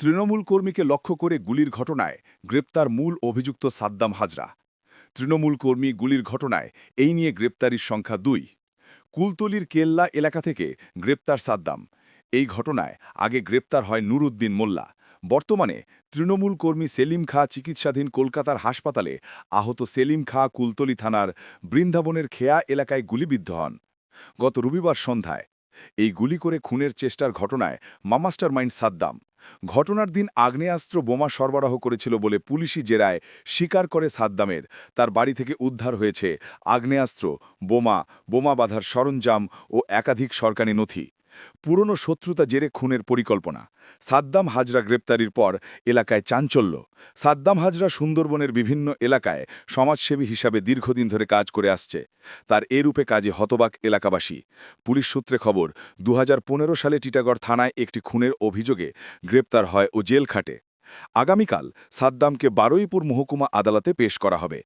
তৃণমূল কর্মীকে লক্ষ্য করে গুলির ঘটনায় গ্রেপ্তার মূল অভিযুক্ত সাদ্দাম হাজরা। তৃণমূল কর্মী গুলির ঘটনায় এই নিয়ে গ্রেপ্তারির সংখ্যা দুই। কুলতলির কেল্লা এলাকা থেকে গ্রেপ্তার সাদ্দাম। এই ঘটনায় আগে গ্রেপ্তার হয় নুরুদ্দিন মোল্লা। বর্তমানে তৃণমূল কর্মী সেলিম খা চিকিৎসাধীন কলকাতার হাসপাতালে আহত সেলিম খা কুলতলি থানার বৃন্দাবনের খেয়া এলাকায় গুলিবিদ্ধ হন। গত রবিবার সন্ধ্যায় এই গুলি করে খুনের চেষ্টার ঘটনায় মামাস্টার মাইন্ড সাদ্দাম। ঘটনার দিন আগ্নেয়াস্ত্র বোমা সরবরাহ করেছিল বলে পুলিশি জেরায় স্বীকার করে সাদ্দামের। তার বাড়ি থেকে উদ্ধার হয়েছে আগ্নেয়াস্ত্র, বোমা বোমা বাঁধার সরঞ্জাম ও একাধিক সরকারি নথি। পুরনো শত্রুতা জেরে খুনের পরিকল্পনা। সাদ্দাম হাজরা গ্রেপ্তারির পর এলাকায় চাঞ্চল্য। সাদ্দাম হাজরা সুন্দরবনের বিভিন্ন এলাকায় সমাজসেবী হিসাবে দীর্ঘদিন ধরে কাজ করে আসছে। তার এরূপে কাজে হতবাক এলাকাবাসী। পুলিশ সূত্রে খবর দু হাজার পনেরো সালে টিটাগড় থানায় একটি খুনের অভিযোগে গ্রেপ্তার হয় ও জেল খাটে। আগামীকাল সাদ্দামকে বারুইপুর মহকুমা আদালতে পেশ করা হবে।